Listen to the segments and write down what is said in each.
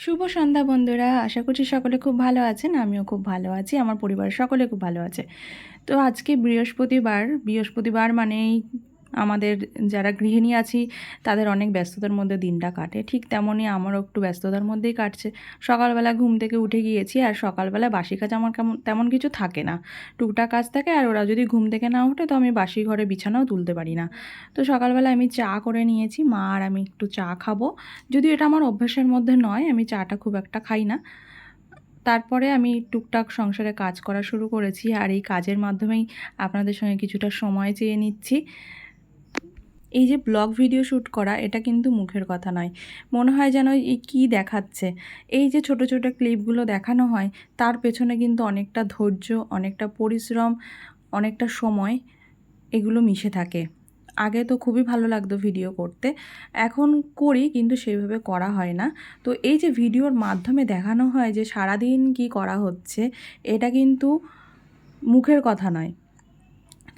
শুভ সন্ধ্যা বন্ধুরা, আশা করছি সকলে খুব ভালো আছেন, আমিও খুব ভালো আছি, আমার পরিবার সকলে খুব ভালো আছে। তো আজকে বৃহস্পতিবার বৃহস্পতিবার মানেই আমাদের যারা গৃহিণী আছি, তাদের অনেক ব্যস্ততার মধ্যে দিনটা কাটে। ঠিক তেমনই আমারও একটু ব্যস্ততার মধ্যেই কাটছে। সকালবেলা ঘুম থেকে উঠে গিয়েছি আর সকালবেলা বাসি কাজ আমার কেমন, তেমন কিছু থাকে না। টুকটাক কাজ থাকে আর ওরা যদি ঘুম থেকে না ওঠে, তো আমি বাসি ঘরে বিছানাও তুলতে পারি না। তো সকালবেলা আমি চা করে নিয়েছি, মা আর আমি একটু চা খাব। যদিও এটা আমার অভ্যাসের মধ্যে নয়, আমি চাটা খুব একটা খাই না। তারপরে আমি টুকটাক সংসারে কাজ করা শুরু করেছি আর এই কাজের মাধ্যমেই আপনাদের সঙ্গে কিছুটা সময় চেয়ে নিচ্ছি। এই যে ব্লগ ভিডিও শ্যুট করা, এটা কিন্তু মুখের কথা নয়। মনে হয় যেন এই কী দেখাচ্ছে। এই যে ছোট ছোট ক্লিপগুলো দেখানো হয়, তার পেছনে কিন্তু অনেকটা ধৈর্য, অনেকটা পরিশ্রম, অনেকটা সময় এগুলো মিশে থাকে। আগে তো খুবই ভালো লাগতো ভিডিও করতে। এখন করি, কিন্তু সেইভাবে করা হয় না। তো এই যে ভিডিওর মাধ্যমে দেখানো হয় যে সারাদিন কি করা হচ্ছে, এটা কিন্তু মুখের কথা নয়।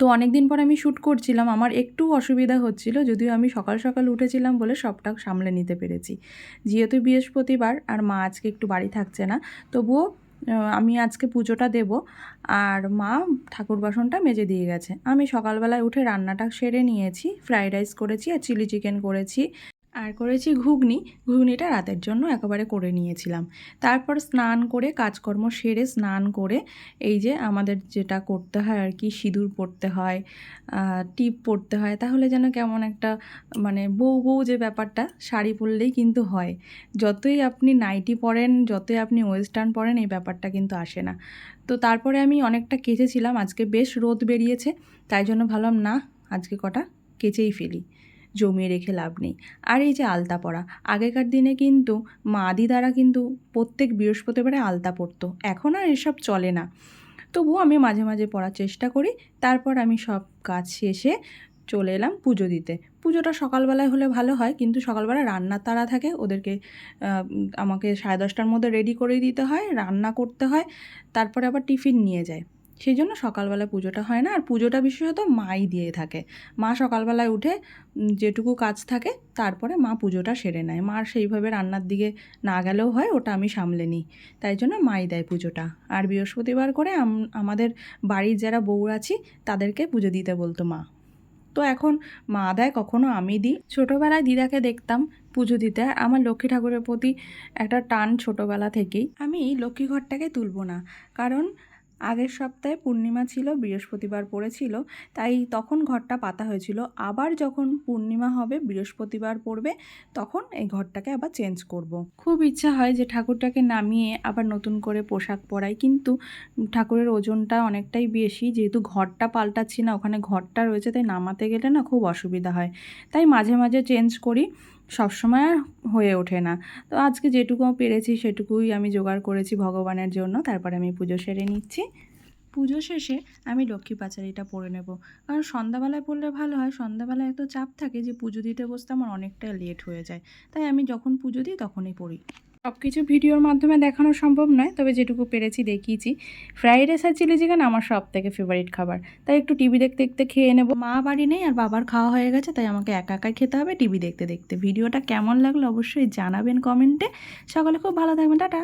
তো অনেক দিন পর আমি শ্যুট করছিলাম, আমার একটু অসুবিধা হচ্ছিল, যদিও আমি সকাল সকাল উঠেছিলাম বলে সবটা সামলে নিতে পেরেছি। যেহেতু বৃহস্পতিবার আর মা আজকে একটু বাড়ি থাকছে না, তবুও আমি আজকে পুজোটা দেব, আর মা ঠাকুর বাসনটা মেজে দিয়ে গেছে। আমি সকালবেলায় উঠে রান্নাটা সেরে নিয়েছি, ফ্রাইড রাইস করেছি আর চিলি চিকেন করেছি আর করেছি ঘুগনি। ঘুগনিটা রাতের জন্য একেবারে করে নিয়েছিলাম। তারপর স্নান করে, কাজকর্ম সেরে স্নান করে, এই যে আমাদের যেটা করতে হয় আর কি, সিঁদুর পরতে হয় টিপ পরতে হয়, তাহলে যেন কেমন একটা মানে বউ বউ যে ব্যাপারটা, শাড়ি পরলেই কিন্তু হয়। যতই আপনি নাইটি পরেন, যতই আপনি ওয়েস্টার্ন পরেন, এই ব্যাপারটা কিন্তু আসে না। তো তারপরে আমি অনেকটা কেচেছিলাম, আজকে বেশ রোদ বেরিয়েছে, তাই জন্য ভাবলাম, না, আজকে কটা কেচেই ফেলি। জমিয়ে রেখে লাভ নেই। আর এই যে আলতা পরা আগেকার দিনে কিন্তু মা দিদারা কিন্তু প্রত্যেক বৃহস্পতিবারে আলতা পরতো এখন আর এসব চলে না। তবুও আমি মাঝে মাঝে পড়ার চেষ্টা করি। তারপর আমি সব কাজ শেষে চলে এলাম পুজো দিতে। পুজোটা সকালবেলায় হলে ভালো হয়, কিন্তু সকালবেলা রান্নার তারা থাকে। ওদেরকে আমাকে সাড়ে দশটার মধ্যে রেডি করে দিতে হয়, রান্না করতে হয়। তারপরে আবার টিফিন নিয়ে যায়। সেই জন্য সকালবেলা পুজোটা হয় না। আর পুজোটা বিশেষত মাই দিয়ে থাকে। মা সকালবেলায় উঠে যেটুকু কাজ থাকে, তারপরে মা পুজোটা সেরে নেয়। মার সেইভাবে রান্নার দিকে না গেলেও হয়, ওটা আমি সামলে নিই। তাই জন্য মাই দেয় পুজোটা। আর বৃহস্পতিবার করে আম- আমাদের বাড়ির যারা বউ আছি, তাদেরকে পুজো দিতে বলতো মা। তো এখন মা দেয়, কখনো আমি দিই। ছোটোবেলায় দিদাকে দেখতাম পুজো দিতে। আমার লক্ষ্মী ঠাকুরের প্রতি একটা টান ছোটোবেলা থেকেই। আমি লক্ষ্মী ঘরটাকে তুলবো না। কারণ আগের সপ্তাহে পূর্ণিমা ছিল, বৃহস্পতিবার পড়েছিল, তাই তখন ঘরটা পাতা হয়েছিল। আবার যখন পূর্ণিমা হবে, বৃহস্পতিবার পড়বে, তখন এই ঘরটাকে আবার চেঞ্জ করব। খুব ইচ্ছা হয় যে ঠাকুরটাকে নামিয়ে আবার নতুন করে পোশাক পরাই, কিন্তু ঠাকুরের ওজনটা অনেকটাই বেশি, যেহেতু ঘরটা পাল্টাচ্ছি না, ওখানে ঘরটা রয়েছে, তাই নামাতে গেলে না খুব অসুবিধা হয়। তাই মাঝে মাঝে চেঞ্জ করি। সবসময় আর হয়ে ওঠে না। তো আজকে যেটুকু পেরেছি সেটুকুই আমি জোগাড় করেছি ভগবানের জন্য। তারপরে আমি পুজো সেরে নিচ্ছি। পুজো শেষে আমি লক্ষ্মী পাচারিটা পরে নেব। কারণ সন্ধ্যাবেলায় পড়লে ভালো হয়। সন্ধ্যাবেলায় এত চাপ থাকে যে পুজো দিতে বসতে আমার অনেকটা লেট হয়ে যায়। তাই আমি যখন পুজো দিই তখনই পড়ি। সব কিছু ভিডিওর মাধ্যমে দেখানো সম্ভব নয়, তবে যেটুকু পেরেছি দেখিয়েছি। ফ্রাইড রাইস আর চিলি চিকেন আমার সব থেকে ফেভারিট খাবার। তাই একটু টিভি দেখতে দেখতে খেয়ে নেব। মা বাড়ি নেই আর বাবার খাওয়া হয়ে গেছে, তাই আমাকে একা একাই খেতে হবে টিভি দেখতে দেখতে। ভিডিওটা কেমন লাগল অবশ্যই জানাবেন কমেন্টে। সকলে খুব ভালো থাকবেন, টাটা।